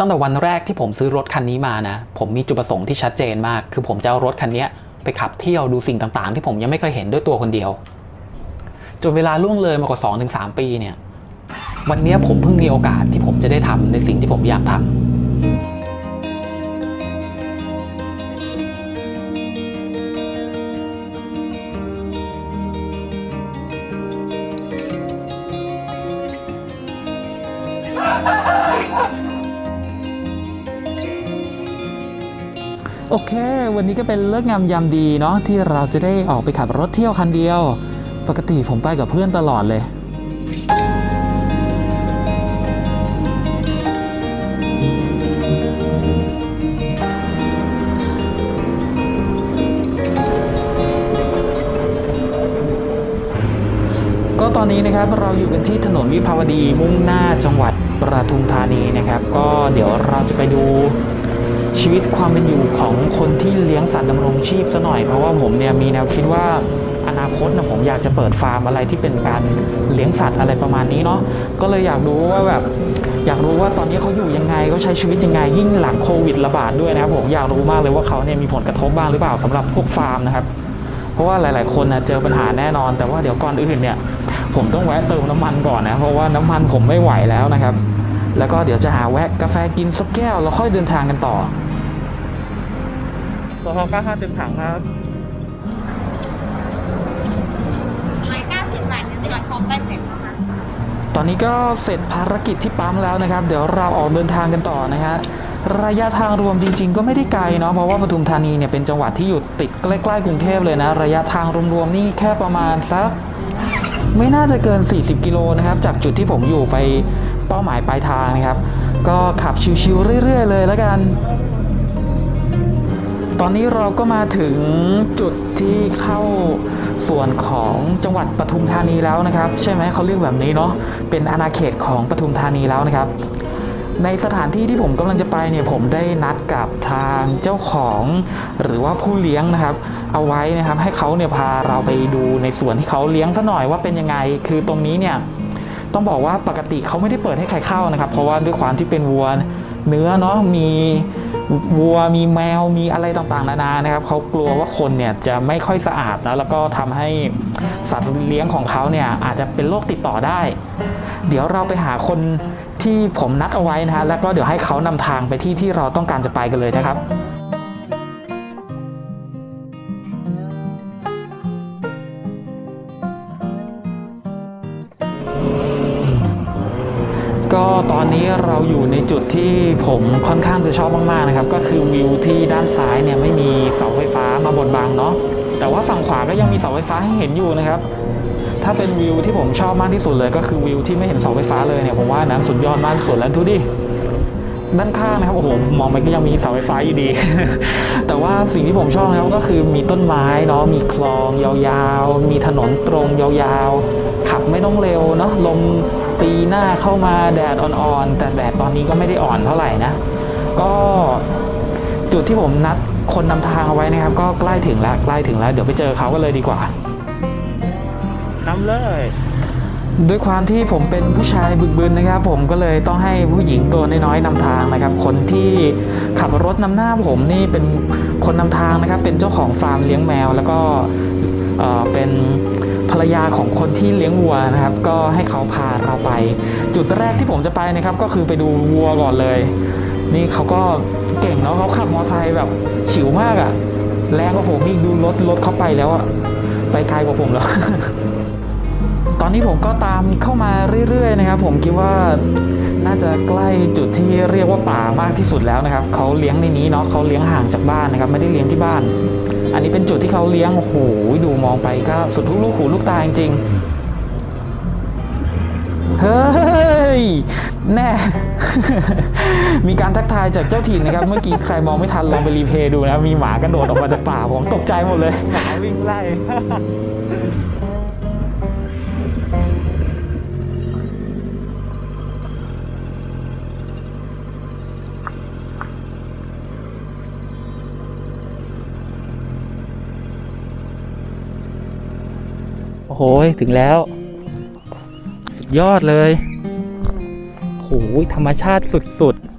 ตั้งแต่วันแรกที่ผมซื้อรถคันนี้มานะ ผมมีจุดประสงค์ที่ชัดเจนมาก คือผมจะเอารถคันนี้ไปขับเที่ยวดูสิ่งต่างๆ ที่ผมยังไม่เคยเห็นด้วยตัวคนเดียว จนเวลาล่วงเลยมากว่า2-3 ปีเนี่ย วันนี้ผมเพิ่งมีโอกาสที่ผมจะได้ทำในสิ่งที่ผมอยากทำ โอเค วันนี้ก็เป็นเลิกงามยามดีเนาะที่เราจะได้ออกไปขับรถเที่ยวคันเดียว ปกติผมไปกับเพื่อนตลอดเลย ก็ตอนนี้นะครับเราอยู่กันที่ถนนวิภาวดีมุ่งหน้าจังหวัดปทุมธานีนะครับ ก็เดี๋ยวเราจะไปดู ชีวิตความเป็นอยู่ของคนที่เลี้ยงสัตว์ดำรงชีพซะหน่อย เพราะว่าผมเนี่ยมีแนวคิดว่าอนาคตนะผมอยากจะเปิดฟาร์มอะไรที่เป็นการเลี้ยงสัตว์อะไรประมาณนี้เนาะก็เลยอยากรู้ว่าแบบอยากรู้ว่าตอนนี้เขาอยู่ยังไงเขาใช้ชีวิตยังไงยิ่งหลังโควิดระบาดด้วยนะครับผมอยากรู้มากเลยว่าเขาเนี่ยมีผลกระทบบ้างหรือเปล่าสำหรับพวกฟาร์มนะครับเพราะว่าหลาย ๆ คนนะเจอปัญหาแน่นอน แต่ว่าเดี๋ยวก่อนอื่นเนี่ยผมต้องแวะเติมน้ำมันก่อนนะเพราะว่าน้ำมันผมไม่ไหวแล้วนะครับ แล้วก็เดี๋ยวจะหาแวะกาแฟกินสักแก้วแล้วค่อยเดินทางกันต่อ ตัวทองก้าห้าเต็มถังครับร้อยเก้าสิบบาทจะจอดครบไปเสร็จแล้วค่ะตอนนี้ก็เสร็จภารกิจที่ปั๊มแล้วนะครับ เดี๋ยวเราออกเดินทางกันต่อนะฮะระยะทางรวมจริง ๆ ก็ไม่ได้ไกลเนาะเพราะว่าปทุมธานีเนี่ยเป็นจังหวัดที่อยู่ติดใกล้ๆกรุงเทพเลยนะ ระยะทางรวมๆนี่แค่ประมาณสักไม่น่าจะเกิน 40 กิโลนะครับ จากจุดที่ผมอยู่ไปเป้าหมายปลายทางนะครับ ก็ขับชิวๆเรื่อย ๆ เลยแล้วกัน ตอนนี้เราก็มาถึงจุดที่เข้าส่วนของจังหวัดปทุมธานีแล้วนะครับ ใช่ไหมเขาเรียกแบบนี้เนาะเป็นอาณาเขตของปทุมธานีแล้วนะครับ ในสถานที่ที่ผมกำลังจะไปเนี่ยผมได้นัดกับทางเจ้าของหรือว่าผู้เลี้ยงนะครับ เอาไว้นะครับให้เขาเนี่ยพาเราไปดูในส่วนที่เขาเลี้ยงซะหน่อยว่าเป็นยังไง คือตรงนี้เนี่ยต้องบอกว่าปกติเขาไม่ได้เปิดให้ใครเข้านะครับ เพราะว่าด้วยความที่เป็นวัว เนื้อเนาะมีวัวมีแมวมีอะไรต่างๆนานานะครับเขากลัวว่าคนเนี่ยจะไม่ค่อยสะอาดนะแล้วก็ทำให้สัตว์เลี้ยงของเขาเนี่ยอาจจะเป็นโรคติดต่อได้ เดี๋ยวเราไปหาคนที่ผมนัดเอาไว้นะฮะแล้วก็เดี๋ยวให้เขานำทางไปที่ที่เราต้องการจะไปกันเลยนะครับ เราอยู่ในจุดที่ผมค่อนข้างจะชอบมากๆนะครับ ก็คือวิวที่ด้านซ้ายเนี่ยไม่มีเสาไฟฟ้ามาบดบังเนาะแต่ว่าฝั่งขวาก็ยังมีเสาไฟฟ้าให้เห็นอยู่นะครับ ถ้าเป็นวิวที่ผมชอบมากที่สุดเลย ก็คือวิวที่ไม่เห็นเสาไฟฟ้าเลยเนี่ยผมว่านั้นสุดยอดมากสุดแล้วดูดิ ด้านข้างนะครับโอ้โหมองไปก็ยังมีเสาไฟฟ้าอยู่ดี แต่ว่าสิ่งที่ผมชอบนะครับก็คือมีต้นไม้เนาะมีคลองยาวๆ มีถนนตรงยาวๆ ขับไม่ต้องเร็วเนาะลมตีหน้าเข้ามาแดดอ่อนๆ แต่แดดตอนนี้ก็ไม่ได้อ่อนเท่าไหร่นะ ก็จุดที่ผมนัดคนนำทางเอาไว้นะครับ ก็ใกล้ถึงแล้วใกล้ถึงแล้ว เดี๋ยวไปเจอเขากันเลยดีกว่านำเลย ด้วยความที่ผมเป็นผู้ชายบึกบึนนะครับ ผมก็เลยต้องให้ผู้หญิงตัวน้อยๆนำทางนะครับ คนที่ขับรถนำหน้าผมนี่เป็นคนนำทางนะครับ เป็นเจ้าของฟาร์มเลี้ยงแมว แล้วก็เเป็นภรรยาของคนที่เลี้ยงวัวนะครับ ก็ให้เขาพาเราไป จุดแรกที่ผมจะไปนะครับ ก็คือไปดูวัวก่อนเลย นี่เขาก็เก่งเนาะเขาขับมอเตอร์ไซค์แบบฉิวมากอะแรงกว่าผมอีกดูรถรถเขาไปแล้วอะไปไกลกว่าผมแล้ว ตอนนี้ผมก็ตามเข้ามาเรื่อยๆนะครับผมคิดว่าน่าจะใกล้จุดที่เรียกว่าป่ามากที่สุดแล้วนะครับเขาเลี้ยงในนี้เนาะเขาเลี้ยงห่างจากบ้านนะครับไม่ได้เลี้ยงที่บ้าน อันนี้เป็นจุดที่เขาเลี้ยงโอ้โหดูมองไปก็สุดทุกลูกหูลูกตาจริงๆเฮ้ยแน่ มีการทักทายจากเจ้าถิ่นนะครับ เมื่อกี้ใครมองไม่ทันลองไปรีเพย์ดูนะ มีหมากระโดดออกมาจากป่าผมตกใจหมดเลยหมาวิ่งไล่ โอ้ยถึงแล้ว สุดยอดเลยโหธรรมชาติสุดๆ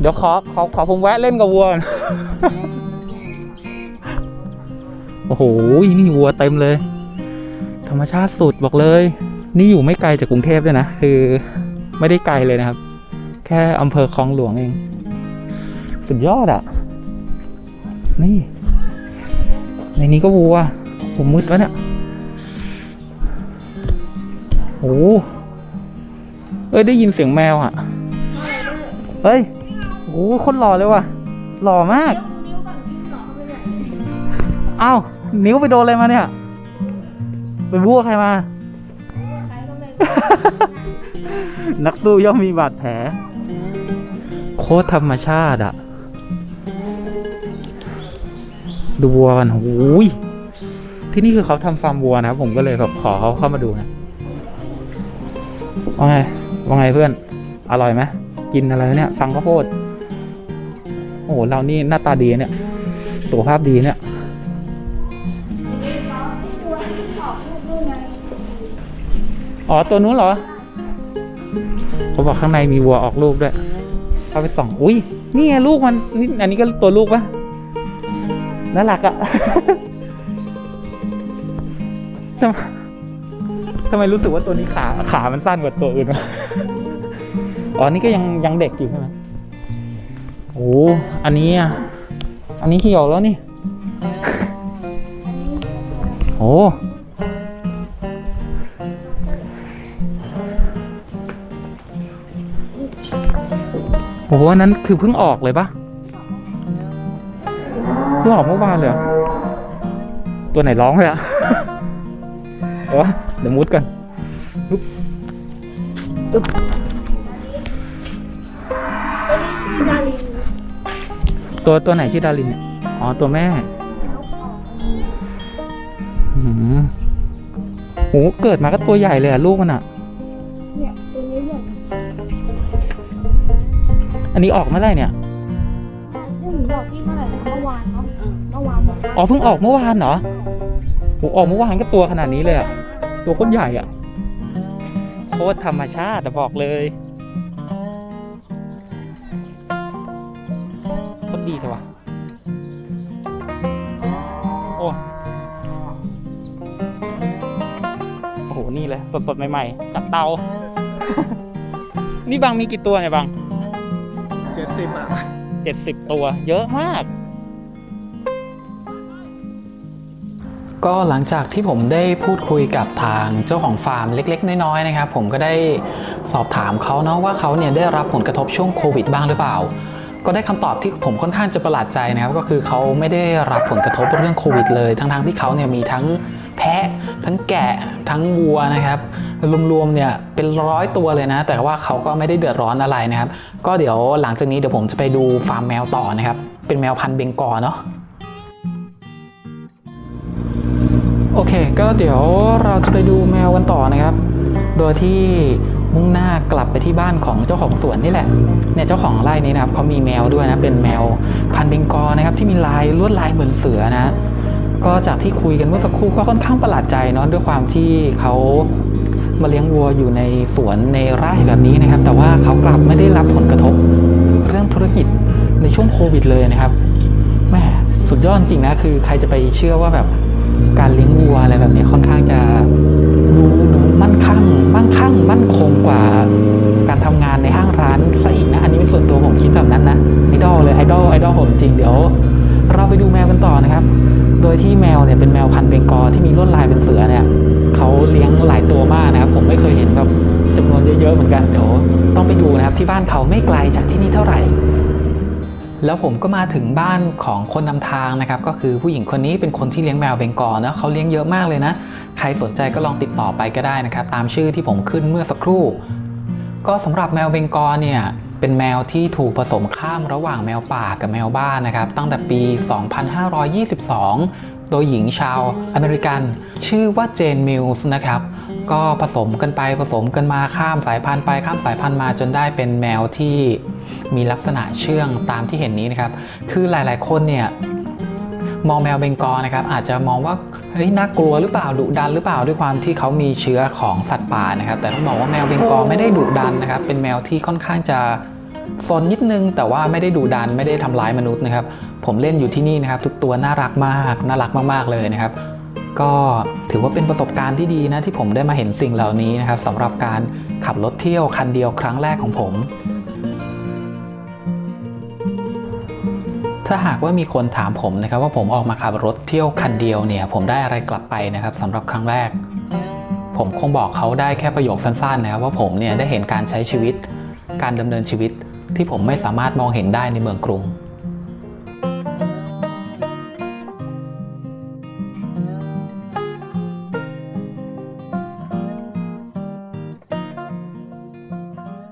เดี๋ยวขอขอขอผมแวะเล่นกับวัวโอ้โหนี่วัวเต็มเลย ธรรมชาติสุดบอกเลย นี่อยู่ไม่ไกลจากกรุงเทพด้วยนะ คือไม่ได้ไกลเลยนะครับ แค่อำเภอคลองหลวงเอง สุดยอดอะ่ะ นี่ ในนี้ก็วัว ผมมืดวะเนี่ยโอ้โหเอ้ยได้ยินเสียงแมวอะ เฮ้ย โอ้โหคนหล่อเลยว่ะ หล่อมาก เอ้า นิ้วไปโดนอะไรมาเนี่ย ไปบัวใครมา นักสู้ย่อมมีบาดแผล โคตรธรรมชาติอะ ดูวัวกันโอ้ยที่นี่คือเขาทำฟาร์มวัวนะครับผมก็เลยแบบขอเขาเข้ามาดูนะว่าไงว่าไงเพื่อน อร่อยไหมกินอะไรเนี่ย สังข้าวโพดโอ้โหเรานี่หน้าตาดีเนี่ยสุขภาพดีเนี่ยอ๋อตัวนู้นเหรอเขาบอกข้างในมีวัวออกลูกด้วยเข้าไปส่อง อุ้ยนี่ไงลูกมันนี่อันนี้ก็ตัวลูกปะ น่ารักอะทำไมทำไมรู้สึกว่าตัวนี้ขาขามันสั้นกว่าตัวอื่นวะอ๋อนี่ก็ยังยังเด็กอยู่ใช่ไหมโอ้อันนี้อะอันนี้เหี่ยวแล้วนี่โอ้โหอันนั้นคือเพิ่งออกเลยปะ เพิ่งออกเมื่อวานเลยเหรอตัวไหนร้องเลยอะเดี๋ยววะเดี๋ยวมุดกันปึ๊บอึ๊บตัวตัวไหนชื่อดารินเนี่ย อ๋อ ตัวแม่หืมโหเกิดมาก็ตัวใหญ่เลยอะลูกมันอะเนี่ยตัวนี้ใหญ่อันนี้ออกเมื่อไหร่เนี่ย อวานบอกอ๋อเพิ่งออกเมื่อวานเหรอโหออกเมื่อวานก็ตัวขนาดนี้เลยอะตัวโคตรใหญ่อะโคตรธรรมชาติอะบอกเลยโคตรดีเลยว่ะโอ้โอ้โหนี่เลยสดๆใหม่ๆจากเตา นี่บางมีกี่ตัวเนี่ยบางเจ็ดสิบอะเจ็ดสิบตัว เยอะมาก ก็หลังจากที่ผมได้พูดคุยกับทางเจ้าของฟาร์มเล็ก ๆ น้อยๆนะครับผมก็ได้สอบถามเขาเนาะว่าเขาเนี่ยได้รับผลกระทบช่วงโควิดบ้างหรือเปล่า ก็ได้คำตอบที่ผมค่อนข้างจะประหลาดใจนะครับ ก็คือเขาไม่ได้รับผลกระทบเรื่องโควิด เลย ทั้งๆที่เขาเนี่ยมีทั้งแพะ ทั้งแกะทั้งวัวนะครับรวมๆเนี่ยเป็นร้อยตัวเลยนะ แต่ว่าเขาก็ไม่ได้เดือดร้อนอะไรนะครับ ก็เดี๋ยวหลังจากนี้เดี๋ยวผมจะไปดูฟาร์มแมวต่อนะครับเป็นแมวพันธุ์เบงกอเนาะ โอเค ก็เดี๋ยวเราจะไปดูแมวกันต่อนะครับ โดยที่มุ่งหน้ากลับไปที่บ้านของเจ้าของสวนนี่แหละ เนี่ยเจ้าของไร่นี้นะครับเขามีแมวด้วยนะ เป็นแมวพันธุ์เบงกอนะครับ ที่มีลายลวดลายเหมือนเสือนะ ก็จากที่คุยกันเมื่อสักครู่ก็ค่อนข้างประหลาดใจเนาะด้วยความที่เขามาเลี้ยงวัวอยู่ในสวนในไร่แบบนี้นะครับ แต่ว่าเขากลับไม่ได้รับผลกระทบเรื่องธุรกิจในช่วงโควิดเลยนะครับแม่สุดยอดจริงนะคือใครจะไปเชื่อว่าแบบ การเลี้ยงวัวอะไรแบบนี้ค่อนข้างจะดูดูมั่นคงมั่งคั่งมั่นคงกว่าการทำงานในห้างร้านซะอีกนะ อันนี้เป็นส่วนตัวผมคิดแบบนั้นนะไอดอลเลยไอดอลไอดอลผมจริงเดี๋ยว เราไปดูแมวกันต่อนะครับ โดยที่แมวเนี่ยเป็นแมวพันธุ์เบงกอที่มีลวดลายเป็นเสือเนี่ยเขาเลี้ยงหลายตัวมากนะครับ ผมไม่เคยเห็นแบบจำนวนเยอะๆเหมือนกันเดี๋ยวต้องไปดูนะครับ ที่บ้านเขาไม่ไกลจากที่นี่เท่าไหร่ แล้วผมก็มาถึงบ้านของคนนำทางนะครับ ก็คือผู้หญิงคนนี้เป็นคนที่เลี้ยงแมวเบงกอลนะเขาเลี้ยงเยอะมากเลยนะ ใครสนใจก็ลองติดต่อไปก็ได้นะครับ ตามชื่อที่ผมขึ้นเมื่อสักครู่ ก็สำหรับแมวเบงกอลเนี่ยเป็นแมวที่ถูกผสมข้ามระหว่างแมวป่ากับแมวบ้านนะครับ ตั้งแต่ปี 2522 โดยหญิงชาวอเมริกัน ชื่อว่าเจนมิลส์นะครับ ก็ผสมกันไปผสมกันมาข้ามสายพันธุ์ไปข้ามสายพันธุ์มาจนได้เป็นแมวที่มีลักษณะเชื่องตามที่เห็นนี้นะครับ คือหลายๆ คนเนี่ยมองแมวเบงกอลนะครับ อาจจะมองว่าเฮ้ยน่ากลัวหรือเปล่าดุดันหรือเปล่าด้วยความที่เขามีเชื้อของสัตว์ป่านะครับ แต่ต้องบอกว่าแมวเบงกอลไม่ได้ดุดันนะครับ เป็นแมวที่ค่อนข้างจะซนนิดนึง แต่ว่าไม่ได้ดูดันไม่ได้ทำร้ายมนุษย์นะครับ ผมเล่นอยู่ที่นี่นะครับ ทุกตัวน่ารักมากน่ารักมากๆเลยนะครับ ก็ถือว่าเป็นประสบการณ์ที่ดีนะที่ผมได้มาเห็นสิ่งเหล่านี้นะครับสำหรับการขับรถเที่ยวคันเดียวครั้งแรกของผม ถ้าหากว่ามีคนถามผมนะครับว่าผมออกมาขับรถเที่ยวคันเดียวเนี่ยผมได้อะไรกลับไปนะครับสำหรับครั้งแรก ผมคงบอกเขาได้แค่ประโยคสั้นๆนะครับว่าผมเนี่ยได้เห็นการใช้ชีวิต การดำเนินชีวิตที่ผมไม่สามารถมองเห็นได้ในเมืองกรุง